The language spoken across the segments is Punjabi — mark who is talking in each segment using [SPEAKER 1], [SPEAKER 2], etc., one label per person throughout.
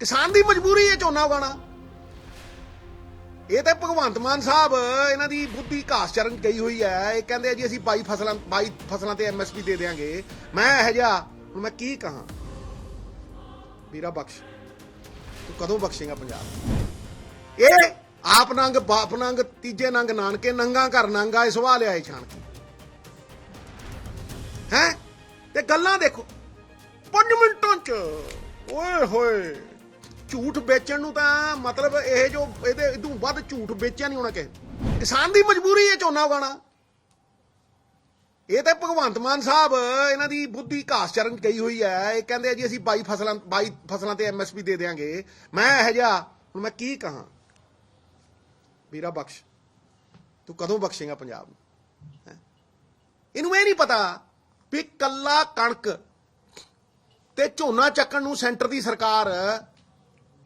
[SPEAKER 1] ਕਿਸਾਨ ਦੀ ਮਜਬੂਰੀ ਹੈ ਝੋਨਾ ਉਗਾਉਣਾ ਇਹ ਤਾਂ ਭਗਵੰਤ ਮਾਨ ਸਾਹਿਬ, ਇਹਨਾਂ ਦੀ ਬੁੱਧੀ ਘਾਸ ਚਰਨ ਗਈ ਹੋਈ ਹੈ। ਇਹ ਕਹਿੰਦੇ ਆ ਜੀ, ਅਸੀਂ 22 ਫਸਲਾਂ 22 ਫਸਲਾਂ ਤੇ ਐਮਐਸਪੀ ਦੇ ਦੇਾਂਗੇ ਮੈਂ ਇਹ ਜਿਹਾ, ਹੁਣ ਮੈਂ ਕੀ ਕਹਾਂ? ਵੀਰਾ ਬਖਸ਼। ਤੂੰ ਕਦੋਂ ਬਖਸ਼ੇਗਾ ਪੰਜਾਬ? ਇਹ ਆਪ ਨੰਗ, ਬਾਪ ਨੰਗ, ਤੀਜੇ ਨੰਗ, ਨਾਨਕੇ ਨੰਗਾ, ਘਰ ਨੰਗਾ, ਇਹ ਸਵਾਲ ਆਏ ਛਾਣ ਕੇ ਹੈ? ਤੇ ਗੱਲਾਂ ਦੇਖੋ। 5 ਮਿੰਟਾਂ ਚ। ਓਏ ਹੋਏ। ਝੂਠ ਵੇਚਣ ਨੂੰ ਤਾਂ ਮਤਲਬ ਇਹ ਜੋ ਇਹਦੇ ਇਦੋਂ ਵੱਧ ਝੂਠ ਵੇਚਿਆ ਨਹੀਂ ਹੋਣਾ ਕਿਸੇ ਕਿਸਾਨ ਦੀ ਮਜਬੂਰੀ ਹੈ ਝੋਨਾ ਉਗਾਉਣਾ। ਇਹ ਤਾਂ ਭਗਵੰਤ ਮਾਨ ਸਾਹਿਬ, ਇਹਨਾਂ ਦੀ ਬੁੱਧੀ ਘਾਸ ਚਰਨ ਗਈ ਹੋਈ ਹੈ। ਇਹ ਕਹਿੰਦੇ ਆ ਜੀ, ਅਸੀਂ 22 ਫਸਲਾਂ 22 ਫਸਲਾਂ ਤੇ ਐਮਐਸਪੀ ਦੇ ਦੇਾਂਗੇ ਮੈਂ ਇਹ ਜਿਹਾ, ਹੁਣ ਮੈਂ ਕੀ ਕਹਾਂ? ਵੀਰਾ ਬਖਸ਼, ਤੂੰ ਕਦੋਂ ਬਖਸ਼ੇਗਾ ਪੰਜਾਬ ਨੂੰ? ਹੈਂ? ਇਹਨੂੰ ਇਹ ਨਹੀਂ ਪਤਾ ਵੀ ਕੱਲਾ ਕਣਕ ਤੇ ਝੋਨਾ ਚੱਕਣ ਨੂੰ ਸੈਂਟਰ ਦੀ ਸਰਕਾਰ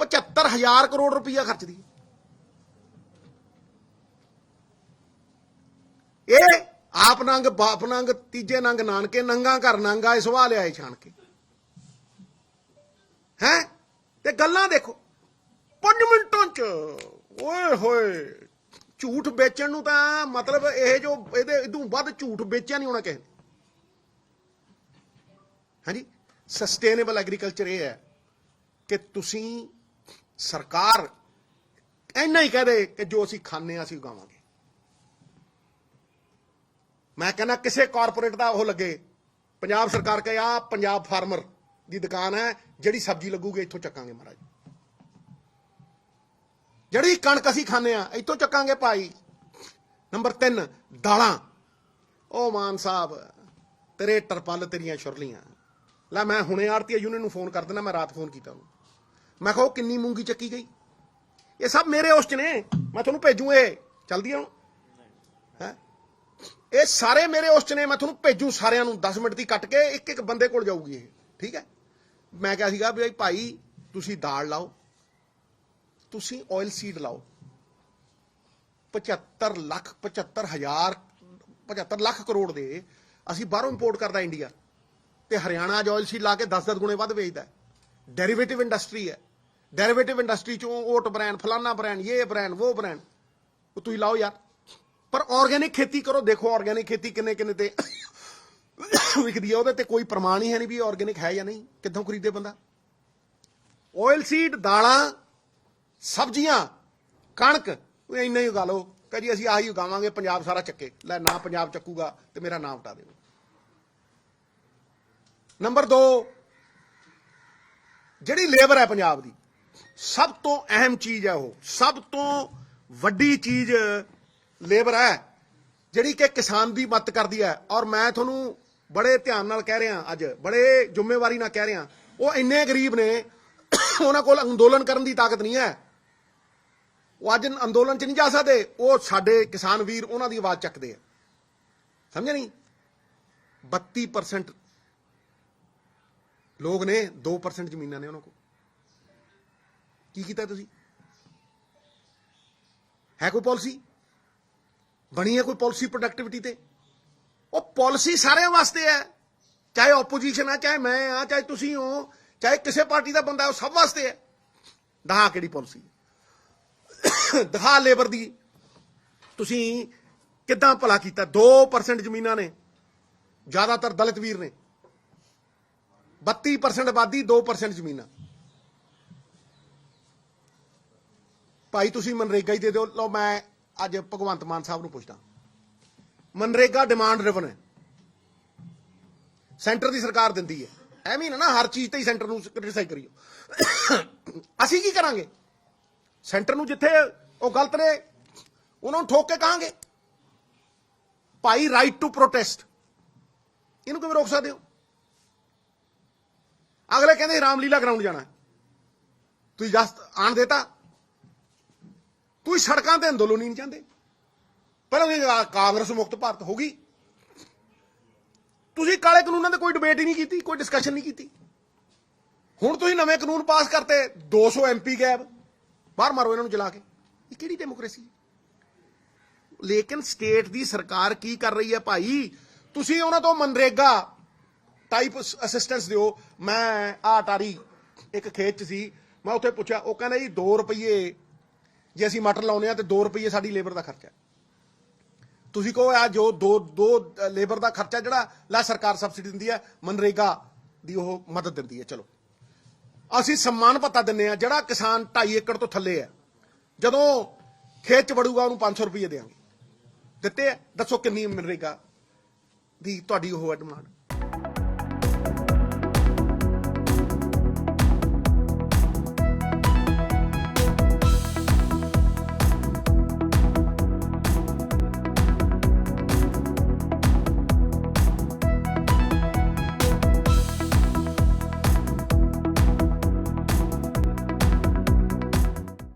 [SPEAKER 1] 75000 ਕਰੋੜ ਰੁਪਈਆ ਖਰਚਦੀ ਹੈ ਇਹ ਆਪ ਨੰਗ, ਬਾਪ ਨੰਗ, ਤੀਜੇ ਨੰਗ, ਨਾਨਕੇ ਨੰਗਾ, ਘਰ ਨੰਗਾ, ਇਹ ਸਵਾਲ ਆਏ ਛਾਣ ਕੇ। ਹੈ? ਤੇ ਗੱਲਾਂ ਦੇਖੋ। 5 ਮਿੰਟਾਂ ਚ, ਓਏ ਹੋਏ, ਝੂਠ ਵੇਚਣ ਨੂੰ ਤਾਂ ਮਤਲਬ ਇਹ ਜੋ ਇਹਦੇ ਇਦੋਂ ਵੱਧ ਝੂਠ ਵੇਚਿਆ ਨਹੀਂ ਹੋਣਾ ਕਿਸੇ ਨੇ। ਹਾਂਜੀ? ਸਸਟੇਨੇਬਲ ਐਗਰੀਕਲਚਰ ਇਹ ਹੈ ਕਿ ਤੁਸੀਂ ਸਰਕਾਰ ਇੰਨਾ ਹੀ ਕਹਦੇ ਕਿ ਜੋ ਅਸੀਂ ਖਾਂਦੇ ਹਾਂ ਅਸੀਂ ਉਗਾਵਾਂਗੇ। ਮੈਂ ਕਹਿੰਦਾ ਕਿਸੇ ਕਾਰਪੋਰੇਟ ਦਾ ਉਹ ਲੱਗੇ। ਪੰਜਾਬ ਸਰਕਾਰ ਕਹੇ ਆ ਪੰਜਾਬ ਫਾਰਮਰ ਦੀ ਦੁਕਾਨ ਹੈ, ਜਿਹੜੀ ਸਬਜ਼ੀ ਲੱਗੂਗੀ ਇੱਥੋਂ ਚੱਕਾਂਗੇ ਮਹਾਰਾਜ। ਜਿਹੜੀ ਕਣਕ ਅਸੀਂ ਖਾਂਦੇ ਆ ਇੱਥੋਂ ਚੱਕਾਂਗੇ ਭਾਈ। ਨੰਬਰ 3 ਦਾਲਾਂ। ਉਹ ਮਾਨ ਸਾਹਿਬ, ਤੇਰੇ ਟਰਪਲ ਤੇਰੀਆਂ ਛੁਰਲੀਆਂ ਲੈ ਮੈਂ ਹੁਣੇ ਆਰਤੀ ਯੂਨੀਅਨ ਨੂੰ ਫੋਨ ਕਰ ਦਿੰਦਾ, ਮੈਂ ਰਾਤ ਫੋਨ ਕੀਤਾ ਉਹਨੂੰ। ਮੈਂ ਕਿਹਾ ਉਹ ਕਿੰਨੀ ਮੂੰਗੀ ਚੱਕੀ ਗਈ। ਇਹ ਸਭ ਮੇਰੇ ਉਸ ਚ ਨੇ। ਮੈਂ ਤੁਹਾਨੂੰ ਭੇਜੂ ਇਹ। ਚਲਦੀ ਹੁਣ। ਹੈ? ਇਹ ਸਾਰੇ ਮੇਰੇ ਉਸ ਚ ਨੇ। ਮੈਂ ਤੁਹਾਨੂੰ ਭੇਜੂ ਸਾਰਿਆਂ ਨੂੰ। 10 ਮਿੰਟ ਦੀ ਕੱਟ ਕੇ ਇੱਕ ਇੱਕ ਬੰਦੇ ਕੋਲ ਜਾਊਗੀ ਇਹ। ਠੀਕ ਹੈ? ਮੈਂ ਕਿਹਾ ਸੀਗਾ ਵੀ ਭਾਈ, ਤੁਸੀਂ ਦਾਲ ਲਾਓ। ਤੁਸੀਂ ਆਇਲ ਸੀਡ ਲਾਓ। 75 ਲੱਖ 75 ਹਜ਼ਾਰ 75 ਲੱਖ ਕਰੋੜ ਦੇ। ਅਸੀਂ ਬਾਹਰੋਂ ਇੰਪੋਰਟ ਕਰਦਾ ਇੰਡੀਆ ਤੇ ਹਰਿਆਣਾ ਅੱਜ ਆਇਲ ਸੀਡ ਲਾ ਕੇ 10-10 ਗੁਣੇ ਵੱਧ ਵੇਚਦਾ। ਡੈਰੀਵੇਟਿਵ ਇੰਡਸਟਰੀ ਹੈ। ਡੈਰੀਵੇਟਿਵ ਇੰਡਸਟਰੀ ਚੋਂ ਓਟ ਬ੍ਰਾਂਡ ਫਲਾਨਾ ਬ੍ਰਾਂਡ ਇਹ ਬ੍ਰਾਂਡ ਉਹ ਬ੍ਰਾਂਡ ਉਹ ਤੁਸੀਂ ਲਾਓ ਯਾਰ। ਪਰ ਆਰਗੇਨਿਕ ਖੇਤੀ ਕਰੋ। ਦੇਖੋ ਆਰਗੇਨਿਕ ਖੇਤੀ ਕਿੰਨੇ ਕਿੰਨੇ ਤੇ ਵਿਕਦੀ ਹੈ ਉਹਦੇ ਤੇ ਕੋਈ ਪ੍ਰਮਾਣ ਹੀ ਹੈ ਨਹੀਂ ਵੀ ਆਰਗੇਨਿਕ ਹੈ ਜਾਂ ਨਹੀਂ। ਕਿੱਥੋਂ ਖਰੀਦੇ ਬੰਦਾ? ਆਇਲ ਸੀਡ ਦਾਲਾਂ, ਸਬਜ਼ੀਆਂ, ਕਣਕ। ਉਹ ਇੰਨਾ ਹੀ ਉਗਾ ਲਓ। ਕਹ ਜੀ ਅਸੀਂ ਆਹੀ ਉਗਾਵਾਂਗੇ, ਪੰਜਾਬ ਸਾਰਾ ਚੱਕੇ। ਲੈ ਨਾ ਪੰਜਾਬ ਚੱਕੂਗਾ ਤੇ ਮੇਰਾ ਨਾਮ ਉਟਾ ਦਿਓ ਨੰਬਰ 2 ਜਿਹੜੀ ਲੇਬਰ ਹੈ ਪੰਜਾਬ ਦੀ ਸਭ ਤੋਂ ਅਹਿਮ ਚੀਜ਼ ਹੈ ਉਹ। ਸਭ ਤੋਂ ਵੱਡੀ ਚੀਜ਼ ਲੇਬਰ ਹੈ, ਜਿਹੜੀ ਕਿ ਕਿਸਾਨ ਦੀ ਮਦਦ ਕਰਦੀ ਹੈ। ਔਰ ਮੈਂ ਤੁਹਾਨੂੰ ਬੜੇ ਧਿਆਨ ਨਾਲ ਕਹਿ ਰਿਹਾ ਅੱਜ, ਬੜੇ ਜ਼ਿੰਮੇਵਾਰੀ ਨਾਲ ਕਹਿ ਰਿਹਾ, ਉਹ ਇੰਨੇ ਗਰੀਬ ਨੇ, ਉਹਨਾਂ ਕੋਲ ਅੰਦੋਲਨ ਕਰਨ ਦੀ ਤਾਕਤ ਨਹੀਂ ਹੈ। ਉਹ ਅੱਜ ਅੰਦੋਲਨ 'ਚ ਨਹੀਂ ਜਾ ਸਕਦੇ, ਉਹ ਸਾਡੇ ਕਿਸਾਨ ਵੀਰ ਉਹਨਾਂ ਦੀ ਆਵਾਜ਼ ਚੱਕਦੇ ਆ। ਸਮਝਿਆ ਨਹੀਂ? 32% ਲੋਕ ਨੇ 2% ਜ਼ਮੀਨਾਂ ਨੇ ਉਹਨਾਂ ਕੋਲ। ਕੀ ਕੀਤਾ ਤੁਸੀਂ? ਹੈ ਕੋਈ ਪਾਲਿਸੀ? ਬਣੀ ਹੈ ਕੋਈ ਪਾਲਿਸੀ ਪ੍ਰੋਡਕਟਿਵਿਟੀ ਤੇ? ਉਹ ਪਾਲਿਸੀ ਸਾਰਿਆਂ ਵਾਸਤੇ ਹੈ। ਚਾਹੇ ਆਪੋਜੀਸ਼ਨ ਹੈ ਚਾਹੇ ਮੈਂ ਆ, ਚਾਹੇ ਤੁਸੀਂ ਹੋ, ਚਾਹੇ ਕਿਸੇ ਪਾਰਟੀ ਦਾ ਬੰਦਾ ਉਹ ਸਭ ਵਾਸਤੇ ਹੈ। ਦਹਾ ਕਿਹੜੀ ਪਾਲਿਸੀ ਦਹਾ ਲੇਬਰ ਦੀ। ਤੁਸੀਂ ਕਿੱਦਾਂ ਭਲਾ ਕੀਤਾ? 2% ਜ਼ਮੀਨਾਂ ਨੇ। ਜ਼ਿਆਦਾਤਰ ਦਲਿਤ ਵੀਰ ਨੇ। 32% ਆਬਾਦੀ 2% ਜ਼ਮੀਨਾਂ। ਭਾਈ ਤੁਸੀਂ ਮਨਰੇਗਾ ਹੀ ਦੇ ਦਿਓ। ਲਓ, ਮੈਂ ਅੱਜ ਭਗਵੰਤ ਮਾਨ ਸਾਹਿਬ ਨੂੰ ਪੁੱਛਦਾ। ਮਨਰੇਗਾ ਡਿਮਾਂਡ ਰਿਵਨ ਹੈ। ਸੈਂਟਰ ਦੀ ਸਰਕਾਰ ਦਿੰਦੀ ਹੈ। ਐਵੇਂ ਨਾ ਹਰ ਚੀਜ਼ ਤੇ ਹੀ ਸੈਂਟਰ ਨੂੰ ਕ੍ਰਿਟਿਸਾਈਜ਼ ਕਰੀਓ। ਅਸੀਂ ਕੀ ਕਰਾਂਗੇ? ਸੈਂਟਰ ਨੂੰ ਜਿੱਥੇ ਉਹ ਗਲਤ ਨੇ, ਉਹਨਾਂ ਨੂੰ ਠੋਕ ਕੇ ਕਹਾਂਗੇ। ਭਾਈ ਰਾਈਟ ਟੂ ਪ੍ਰੋਟੈਸਟ ਇਹਨੂੰ ਕਿਵੇਂ ਰੋਕ ਸਕਦੇ ਹੋ? ਅਗਲੇ ਕਹਿੰਦੇ ਰਾਮਲੀਲਾ ਗਰਾਊਂਡ ਜਾਣਾ ਤੁਸੀਂ ਜਸਟ ਆਣ ਦੇਤਾ। ਤੁਸੀਂ ਸੜਕਾਂ ਤੇ ਅੰਦੋਲਨ ਹੀ ਨਹੀਂ ਚਾਹੁੰਦੇ ਪਹਿਲਾਂ ਤੁਸੀਂ ਕਾਂਗਰਸ ਮੁਕਤ ਭਾਰਤ ਹੋ ਗਈ। ਤੁਸੀਂ ਕਾਲੇ ਕਾਨੂੰਨਾਂ ਤੇ ਕੋਈ ਡਿਬੇਟ ਹੀ ਨਹੀਂ ਕੀਤੀ, ਕੋਈ ਡਿਸਕਸ਼ਨ ਨਹੀਂ ਕੀਤੀ। ਹੁਣ ਤੁਸੀਂ ਨਵੇਂ ਕਾਨੂੰਨ ਪਾਸ ਕਰਤੇ 200 ਐਮਪੀ ਗਾਇਬ ਬਾਹਰ ਮਾਰੋ ਇਹਨਾਂ ਨੂੰ ਜਲਾ ਕੇ। ਇਹ ਕਿਹੜੀ ਡੈਮੋਕ੍ਰੇਸੀ ਲੇਕਿਨ ਸਟੇਟ ਦੀ ਸਰਕਾਰ ਕੀ ਕਰ ਰਹੀ ਹੈ ਭਾਈ? ਤੁਸੀਂ ਉਹਨਾਂ ਤੋਂ ਮਨਰੇਗਾ ਟਾਈਪ ਅਸਿਸਟੈਂਸ ਦਿਓ। ਮੈਂ ਆ ਟਾਰੀ ਇੱਕ ਖੇਤ ਚ ਸੀ। ਮੈਂ ਉੱਥੇ ਪੁੱਛਿਆ, ਉਹ ਕਹਿੰਦਾ ਜੀ 2 ਰੁਪਏ ਜੇ ਅਸੀਂ ਮਟਰ ਲਾਉਨੇ ਆ ਤੇ 2 ਰੁਪਏ ਸਾਡੀ ਲੇਬਰ ਦਾ ਖਰਚਾ ਤੁਸੀਂ ਕਹੋ ਆ ਜੋ ਦੋ ਦੋ ਲੇਬਰ ਦਾ ਖਰਚਾ ਜਿਹੜਾ, ਲੈ ਸਰਕਾਰ ਸਬਸਿਡੀ ਦਿੰਦੀ ਹੈ, ਮਨਰੇਗਾ ਦੀ ਉਹ ਮਦਦ ਦਿੰਦੀ ਹੈ। ਚਲੋ। ਅਸੀਂ ਸਨਮਾਨ ਪੱਤਾ ਦਿੰਨੇ ਆ ਜਿਹੜਾ ਕਿਸਾਨ 2.5 ਏਕੜ ਤੋਂ ਥੱਲੇ ਹੈ। ਜਦੋਂ ਖੇਤ ਚ ਵੜੂਗਾ, ਉਹਨੂੰ 500 ਰੁਪਏ ਦੇਵਾਂਗੇ ਦਿੱਤੇ ਆ ਦੱਸੋ ਕਿੰਨੀ ਮਨਰੇਗਾ ਦੀ ਤੁਹਾਡੀ ਉਹ ਹੈ ਡਿਮਾਂਡ